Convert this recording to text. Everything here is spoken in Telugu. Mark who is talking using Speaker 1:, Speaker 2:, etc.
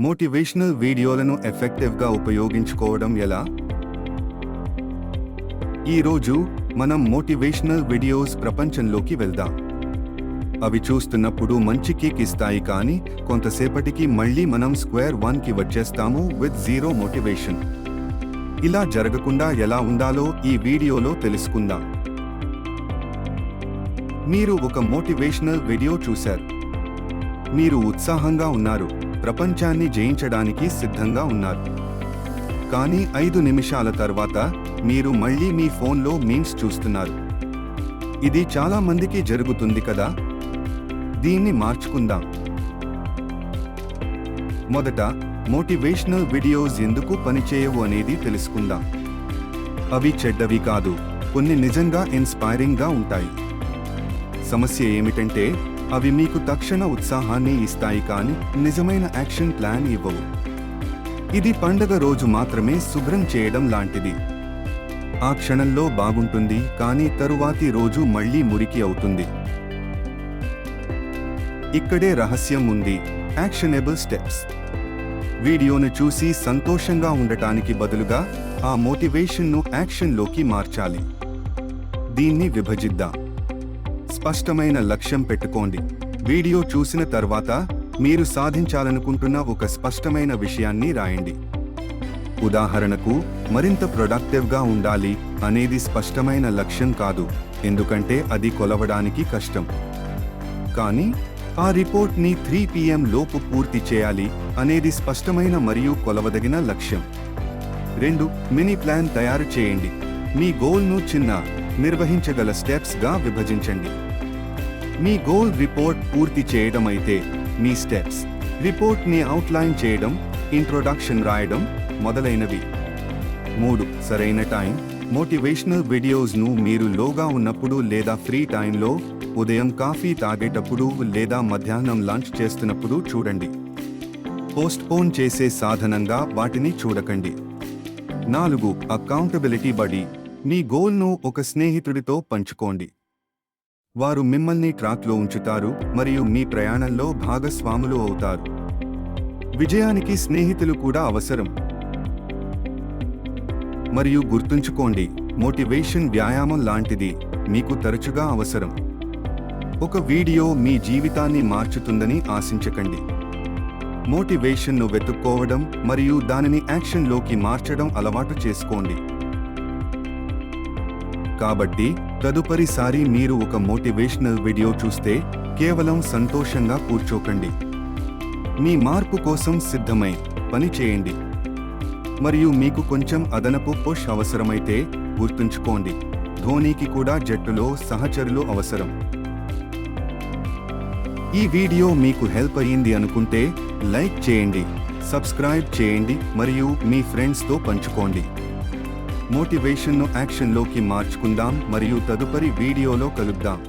Speaker 1: మోటివేషనల్ వీడియోలను ఎఫెక్టివ్గా ఉపయోగించుకోవడం ఎలా? ఈరోజు మనం మోటివేషనల్ వీడియోస్ ప్రపంచంలోకి వెళ్దాం. అవి చూస్తున్నప్పుడు మంచి కిక్ ఇస్తాయి కానీ కొంతసేపటికి మళ్ళీ మనం స్క్వేర్ వన్కి వచ్చేస్తాము విత్ జీరో మోటివేషన్. ఇలా జరగకుండా ఎలా ఉండాలో ఈ వీడియోలో తెలుసుకుందాం. మీరు ఒక మోటివేషనల్ వీడియో చూశారు. మీరు ఉత్సాహంగా ఉన్నారు. ప్రపంచాన్ని జయించడానికి సిద్ధంగా ఉన్నారు. కానీ ఐదు నిమిషాల తర్వాత మీరు మళ్ళీ మీ ఫోన్లో మీమ్స్ చూస్తున్నారు. ఇది చాలా మందికి జరుగుతుంది కదా? దీన్ని మార్చుకుందాం. మొదట మోటివేషనల్ వీడియోస్ ఎందుకు పనిచేయవు అనేది తెలుసుకుందాం. అవి చెడ్డవి కాదు కొన్ని నిజంగా ఇన్స్పైరింగ్గా ఉంటాయి. సమస్య ఏమిటంటే అవి మీకు తక్షణ ఉత్సాహాన్ని ఇస్తాయి కానీ నిజమైన యాక్షన్ ప్లాన్ ఇవ్వవు. ఇది పండగ రోజు మాత్రమే శుభ్రం చేయడం లాంటిది. ఆ క్షణంలో బాగుంటుంది కానీ తరువాతి రోజు మళ్ళీ మురికి అవుతుంది. ఇక్కడే రహస్యం ఉంది. Actionable steps. వీడియోను చూసి సంతోషంగా ఉండటానికి బదులుగా ఆ మోటివేషన్ను యాక్షన్లోకి మార్చాలి. దీన్ని విభజిద్దాం. స్పష్టమైన లక్ష్యం పెట్టుకోండి. వీడియో చూసిన తర్వాత మీరు సాధించాలనుకుంటున్న ఒక స్పష్టమైన విషయాన్ని రాయండి. ఉదాహరణకు మరింత ప్రొడక్టివ్గా ఉండాలి అనేది స్పష్టమైన లక్ష్యం కాదు ఎందుకంటే అది కొలవడానికి కష్టం. కానీ ఆ రిపోర్ట్ని త్రీ పిఎం లోపు పూర్తి చేయాలి అనేది స్పష్టమైన మరియు కొలవదగిన లక్ష్యం. రెండు మినీ ప్లాన్ తయారు చేయండి. మీ గోల్ను చిన్న నిర్వహించగల స్టెప్స్గా విభజించండి. మీ గోల్ రిపోర్ట్ పూర్తి చేయడం అయితే మీ స్టెప్స్. రిపోర్ట్ని అవుట్లైన్ చేయడం ఇంట్రొడక్షన్ రాయడం మొదలైనవి. మూడు సరైన టైం. మోటివేషనల్ వీడియోస్ను మీరు లోగా ఉన్నప్పుడు లేదా ఫ్రీ టైంలో ఉదయం కాఫీ తాగేటప్పుడు లేదా మధ్యాహ్నం లంచ్ చేస్తున్నప్పుడు చూడండి. పోస్ట్పోన్ చేసే సాధనంగా వాటిని చూడకండి. నాలుగు అకౌంటబిలిటీ బడి. మీ గోల్ను ఒక స్నేహితుడితో పంచుకోండి. వారు మిమ్మల్ని ట్రాక్లో ఉంచుతారు మరియు మీ ప్రయాణంలో భాగస్వాములు అవుతారు. విజయానికి స్నేహితులు కూడా అవసరం. మరియు గుర్తుంచుకోండి మోటివేషన్ వ్యాయామం లాంటిది మీకు తరచుగా అవసరం. ఒక వీడియో మీ జీవితాన్ని మార్చుతుందని ఆశించకండి. మోటివేషన్ను వెతుక్కోవడం మరియు దానిని యాక్షన్లోకి మార్చడం అలవాటు చేసుకోండి. కాబట్టి తదుపరిసారి మీరు ఒక మోటివేషనల్ వీడియో చూస్తే కేవలం సంతోషంగా కూర్చోకండి. మీ మార్పు కోసం సిద్ధమై పని చేయండి. మరియు మీకు కొంచెం అదనపు పుష్ అవసరమైతే గుర్తుంచుకోండి. ధోనీకి కూడా జట్టులో సహచరులు అవసరం. ఈ వీడియో మీకు హెల్ప్ అయ్యింది అనుకుంటే లైక్ చేయండి సబ్స్క్రైబ్ చేయండి మరియు మీ ఫ్రెండ్స్తో పంచుకోండి. మోటివేషన్ను యాక్షన్లోకి మార్చుకుందాం మరియు తదుపరి వీడియోలో కలుద్దాం.